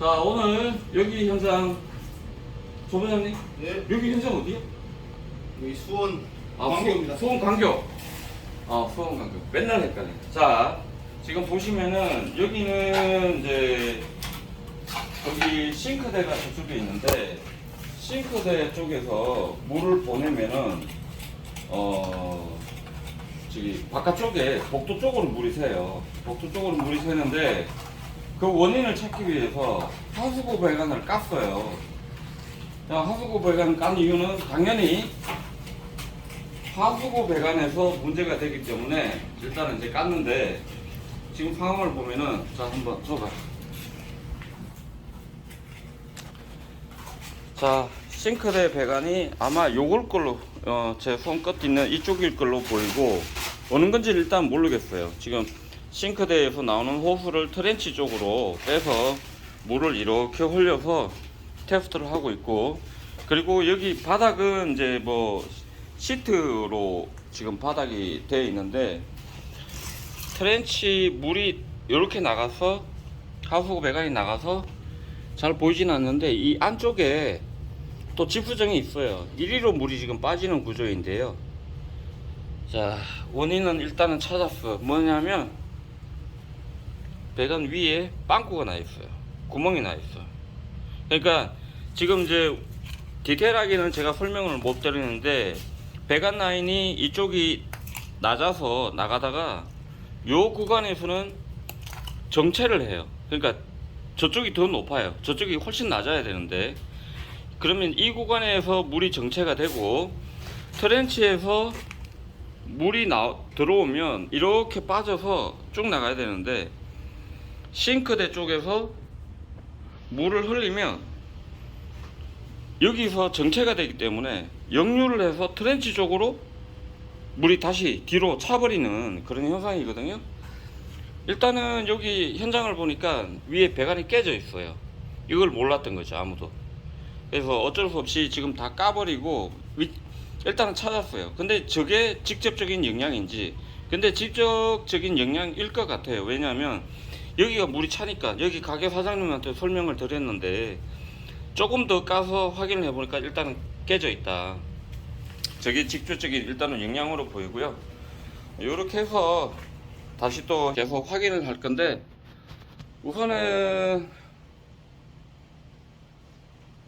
자 오늘 여기 현장 조부장님 예, 여기 현장 어디야? 여기 수원 아, 광교입니다. 수, 원 광교. 아 수원 광교. 맨날 헷갈려. 자 지금 보시면은 여기는 이제 여기 싱크대가 저쪽에 있는데 싱크대 쪽에서 물을 보내면은 어 저기 바깥쪽에 복도 쪽으로 물이 새요. 복도 쪽으로 물이 새는데 그 원인을 찾기 위해서 하수구 배관을 깠어요. 자, 하수구 배관을 깐 이유는 당연히 하수구 배관에서 문제가 되기 때문에 일단은 이제 깠는데 지금 상황을 보면은 자 한번 줘봐. 자 싱크대 배관이 아마 요걸 걸로 어, 제 손 끝 있는 이쪽일 걸로 보이고 어느 건지 일단 모르겠어요. 지금 싱크대에서 나오는 호수를 트렌치 쪽으로 빼서 물을 이렇게 흘려서 테스트를 하고 있고 그리고 여기 바닥은 이제 뭐 시트로 지금 바닥이 되어 있는데 트렌치 물이 이렇게 나가서 하수구 배관이 나가서 잘 보이진 않는데 이 안쪽에 또 지프정이 있어요. 이리로 물이 지금 빠지는 구조인데요. 자, 원인은 일단은 찾았어. 뭐냐면 배관 위에 빵꾸가 나 있어요. 구멍이 나 있어. 그러니까 지금 이제 디테일하게는 제가 설명을 못 드리는데 배관 라인이 이쪽이 낮아서 나가다가 요 구간에서는 정체를 해요. 그러니까 저쪽이 더 높아요. 저쪽이 훨씬 낮아야 되는데 그러면 이 구간에서 물이 정체가 되고 트렌치에서 물이 나, 들어오면 이렇게 빠져서 쭉 나가야 되는데 싱크대 쪽에서 물을 흘리면 여기서 정체가 되기 때문에 역류를 해서 트렌치 쪽으로 물이 다시 뒤로 차버리는 그런 현상이거든요. 일단은 여기 현장을 보니까 위에 배관이 깨져 있어요. 이걸 몰랐던 거죠, 아무도. 그래서 어쩔 수 없이 지금 다 까버리고 위- 일단은 찾았어요. 근데 저게 직접적인 영향인지 근데 직접적인 영향일 것 같아요. 왜냐하면 여기가 물이 차니까 여기 가게 사장님한테 설명을 드렸는데 조금 더 까서 확인을 해보니까 일단은 깨져 있다. 저게 직접적인 일단은 영향으로 보이고요. 이렇게 해서 다시 또 계속 확인을 할 건데 우선은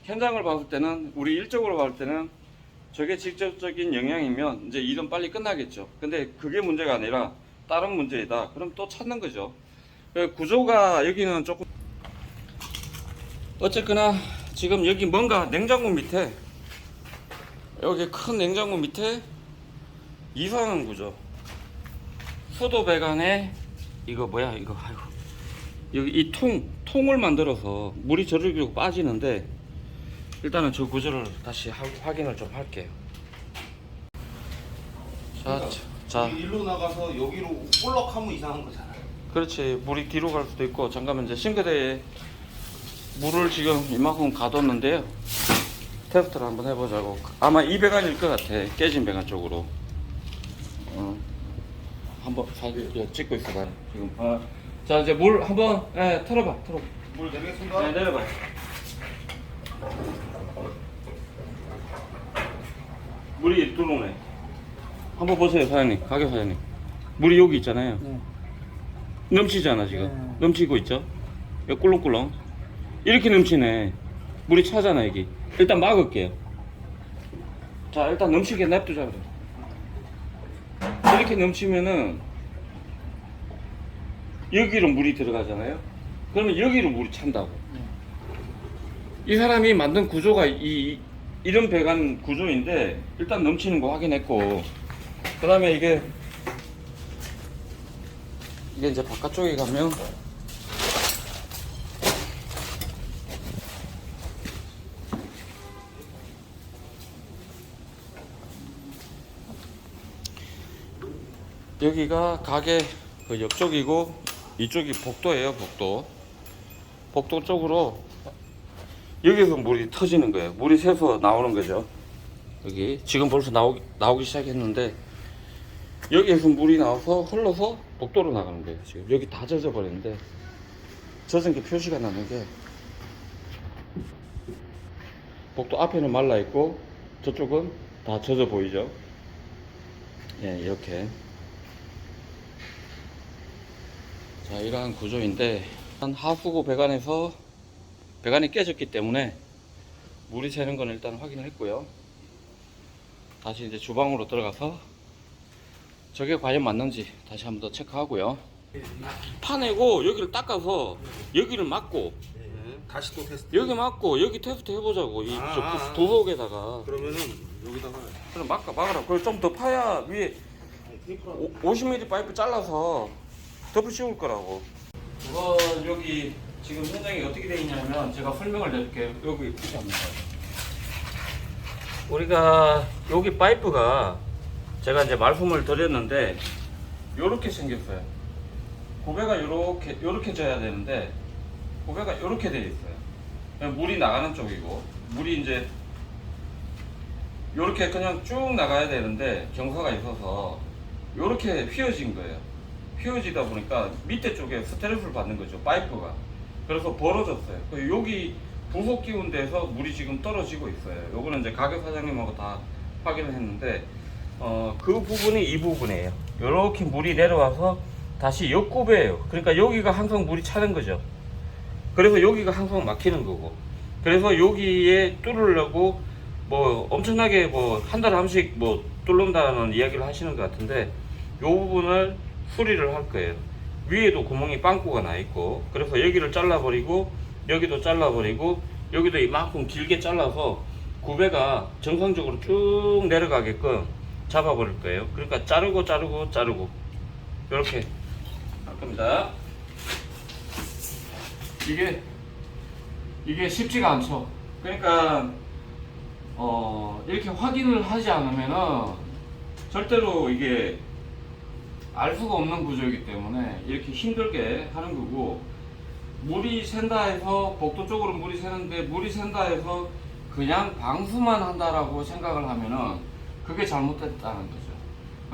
현장을 봤을 때는 우리 일적으로 봤을 때는 저게 직접적인 영향이면 이제 일은 빨리 끝나겠죠. 근데 그게 문제가 아니라 다른 문제이다. 그럼 또 찾는 거죠. 그 구조가 여기는 조금 어쨌거나 지금 여기 뭔가 냉장고 밑에 여기 큰 냉장고 밑에 이상한 구조. 수도 배관에 이거 뭐야 이거 아이고 여기 이 통 통을 만들어서 물이 저리로 빠지는데 일단은 저 구조를 다시 하- 확인을 좀 할게요. 자, 자, 일로 나가서 여기로 볼럭하면 이상한 거잖아. 그렇지. 물이 뒤로 갈 수도 있고 잠깐만 이제 싱크대에 물을 지금 이만큼 가뒀는데요. 테스트를 한번 해보자고. 아마 이 배관일 것 같아. 깨진 배관 쪽으로. 어. 한번 사진 찍고 있어봐요. 지금. 어. 자 이제 물 한번 예, 털어봐. 털어봐. 물 내리겠습니다. 네, 내려봐요. 물이 들어오네. 한번 보세요, 사장님. 가게 사장님. 물이 여기 있잖아요. 네. 넘치잖아, 지금. 네. 넘치고 있죠? 여기 꿀렁꿀렁. 이렇게 넘치네. 물이 차잖아, 여기. 일단 막을게요. 자, 일단 넘치게 냅두자, 그래. 이렇게 넘치면은, 여기로 물이 들어가잖아요? 그러면 여기로 물이 찬다고. 이 사람이 만든 구조가 이, 이런 배관 구조인데, 일단 넘치는 거 확인했고, 그 다음에 이게, 이게 이제 바깥쪽에 가면 여기가 가게 그 옆쪽이고 이쪽이 복도예요 복도. 복도 쪽으로 여기서 물이 터지는 거예요. 물이 새서 나오는 거죠. 여기 지금 벌써 나오기, 나오기 시작했는데 여기에서 물이 나와서 흘러서 복도로 나가는 거예요. 지금 여기 다 젖어 버렸는데 젖은 게 표시가 나는 게 복도 앞에는 말라 있고 저쪽은 다 젖어 보이죠? 예, 이렇게. 자, 이러한 구조인데 한 하수구 배관에서 배관이 깨졌기 때문에 물이 새는 건 일단 확인을 했고요. 다시 이제 주방으로 들어가서 저게 과연 맞는지 다시 한번 더 체크하고요. 파내고 여기를 닦아서 여기를 막고 네. 다시 또 테스트. 여기 막고 여기 테스트 해보자고 이 아, 저 아, 아. 그러면은 여기다가 그럼 막아 막아라 그걸 좀 더 파야 위에 테이프랑 오- 50mm 파이프 잘라서 덮어 씌울 거라고 그건 여기 지금 현장이 어떻게 되어 있냐면 제가 설명을 드릴게요 여기 이렇게 합니다 우리가 여기 파이프가 제가 이제 말씀을 드렸는데 요렇게 생겼어요 고배가 요렇게 요렇게 져야 되는데 고배가 요렇게 되어 있어요 물이 나가는 쪽이고 물이 이제 요렇게 그냥 쭉 나가야 되는데 경사가 있어서 요렇게 휘어진 거예요. 휘어지다 보니까 밑에 쪽에 스트레스를 받는 거죠. 파이프가. 그래서 벌어졌어요. 그 여기 부속 끼운 데서 물이 지금 떨어지고 있어요. 요거는 이제 가게 사장님하고 다 확인을 했는데 어, 그 부분이 이 부분이에요. 요렇게 물이 내려와서 다시 역구배예요. 그러니까 여기가 항상 물이 차는 거죠. 그래서 여기가 항상 막히는 거고. 그래서 여기에 뚫으려고 뭐 엄청나게 뭐 한 달에 한 번씩 뭐 뚫는다는 이야기를 하시는 것 같은데 요 부분을 수리를 할 거예요. 위에도 구멍이 빵꾸가 나 있고 그래서 여기를 잘라버리고 여기도 잘라버리고 여기도 이만큼 길게 잘라서 구배가 정상적으로 쭉 내려가게끔 잡아버릴 거예요. 그러니까 자르고 자르고 자르고 이렇게 할 겁니다. 이게 이게 쉽지가 않죠. 그러니까 어 이렇게 확인을 하지 않으면은 절대로 이게 알 수가 없는 구조이기 때문에 이렇게 힘들게 하는 거고 물이 샌다 해서 복도 쪽으로 물이 새는데 물이 샌다 해서 그냥 방수만 한다라고 생각을 하면은 그게 잘못됐다는 거죠.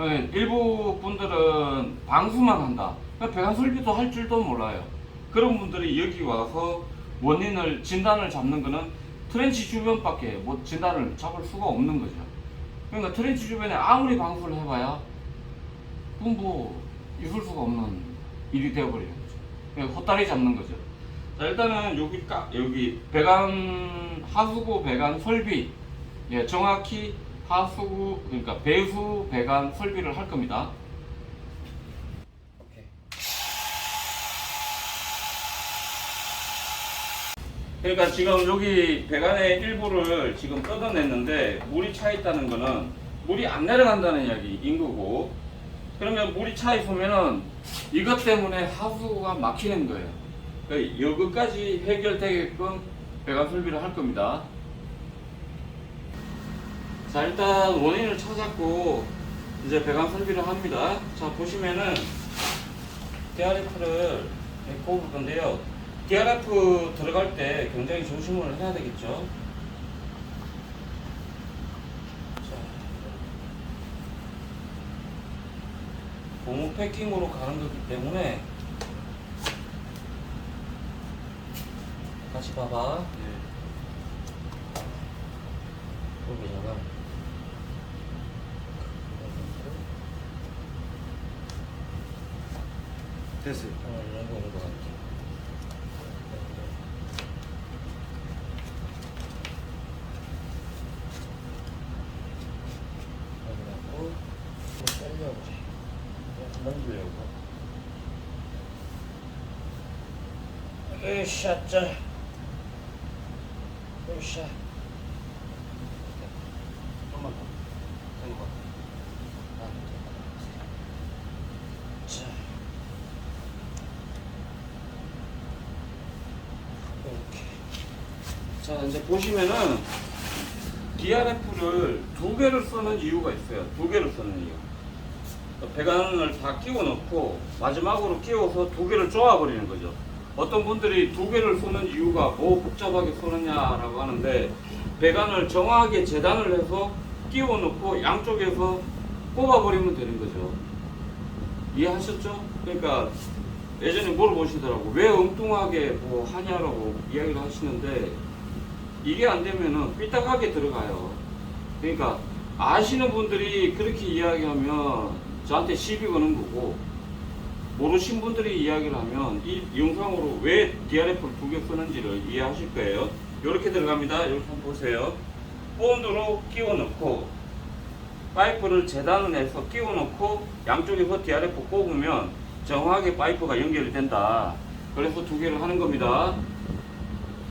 예, 일부 분들은 방수만 한다. 배관 설비도 할 줄도 몰라요. 그런 분들이 여기 와서 원인을 진단을 잡는 거는 트렌치 주변밖에 뭐 진단을 잡을 수가 없는 거죠. 그러니까 트렌치 주변에 아무리 방수를 해봐야 그건 뭐 있을 수가 없는 일이 되어버리는 거죠. 그냥 헛다리 잡는 거죠. 자 일단은 여기 까 여기 배관 하수구 배관 설비 예 정확히 하수구 그러니까 배수 배관 설비를 할 겁니다. 그러니까 지금 여기 배관의 일부를 지금 뜯어냈는데 물이 차 있다는 거는 물이 안 내려간다는 이야기인 거고 그러면 물이 차 있으면은 이것 때문에 하수구가 막히는 거예요. 그러니까 여기까지 해결되게끔 배관 설비를 할 겁니다. 자 일단 원인을 찾았고 이제 배관 설비를 합니다. 자 보시면은 DRF를 꼽을 건데요. DRF 들어갈 때 굉장히 조심을 해야 되겠죠. 자, 고무 패킹으로 가는 거기 때문에 같이 봐봐. 여기다가 됐어요. 어. 으쌰, 짜. 으쌰. 좀만 더. 생각. 자. 이렇게. 자, 이제 보시면은 DRF를 두 개를 쓰는 이유가 있어요. 두 개를 쓰는 이유. 배관을 다 끼워 넣고 마지막으로 끼워서 두 개를 쪼아버리는 거죠. 어떤 분들이 두 개를 쏘는 이유가 뭐 복잡하게 쏘느냐라고 하는데 배관을 정확하게 재단을 해서 끼워 넣고 양쪽에서 꼽아버리면 되는 거죠. 이해하셨죠? 그러니까 예전에 물어보시더라고 왜 엉뚱하게 뭐 하냐라고 이야기를 하시는데 이게 안 되면은 삐딱하게 들어가요. 그러니까 아시는 분들이 그렇게 이야기하면 저한테 시비 거는 거고 모르신 분들이 이야기를 하면 이 영상으로 왜 DRF를 두 개 쓰는지를 이해하실 거예요. 이렇게 들어갑니다. 이렇게 한번 보세요. 본드로 끼워 넣고 파이프를 재단을 해서 끼워 넣고 양쪽에서 DRF 꼽으면 정확하게 파이프가 연결이 된다. 그래서 두 개를 하는 겁니다.